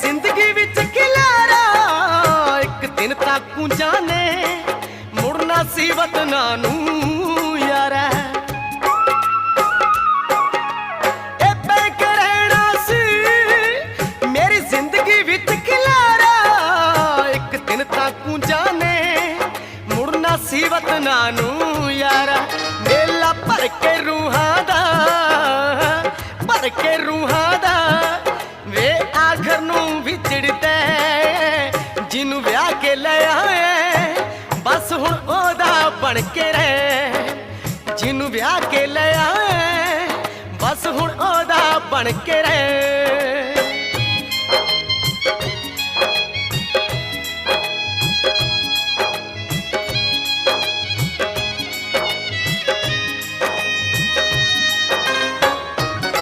ਜ਼ਿੰਦਗੀ ਵਿੱਚ ਖਿਲਾਰਾ, ਇੱਕ ਦਿਨ ਤਾਂ ਕੁੰਜਾਂ ਨੇ ਮੁੜਨਾ ਸੀ ਵਤਨਾਂ ਨੂੰ, ਯਾਰਾ। ਇਹ ਬੈਂਕ ਰਹਿਣਾ ਸੀ, ਮੇਰੀ ਜ਼ਿੰਦਗੀ ਵਿੱਚ ਖਿਲਾਰਾ, ਇੱਕ ਦਿਨ ਤਾਂ ਕੁੰਜਾਂ ਨੇ ਮੁੜਨਾ ਸੀ ਵਤਨਾਂ ਨੂੰ, ਯਾਰਾ। ਮੇਲਾ ਭਰ ਕੇ ਰੂਹਾਂ ਦਾ, ਭਰ ਕੇ ਰੂਹਾਂ ਦਾ ਜਿਹਨੂੰ ਵਿਆਹ ਕੇ ਲੈ ਆਏ ਬਸ ਹੁਣ ਉਹਦਾ ਬਣ ਕੇ ਰਹਿ। ਜਿਹਨੂੰ ਵਿਆਹ ਕੇ ਲੈ ਆਏ ਬਸ ਹੁਣ ਉਹਦਾ ਬਣ ਕੇ ਰਹਿ।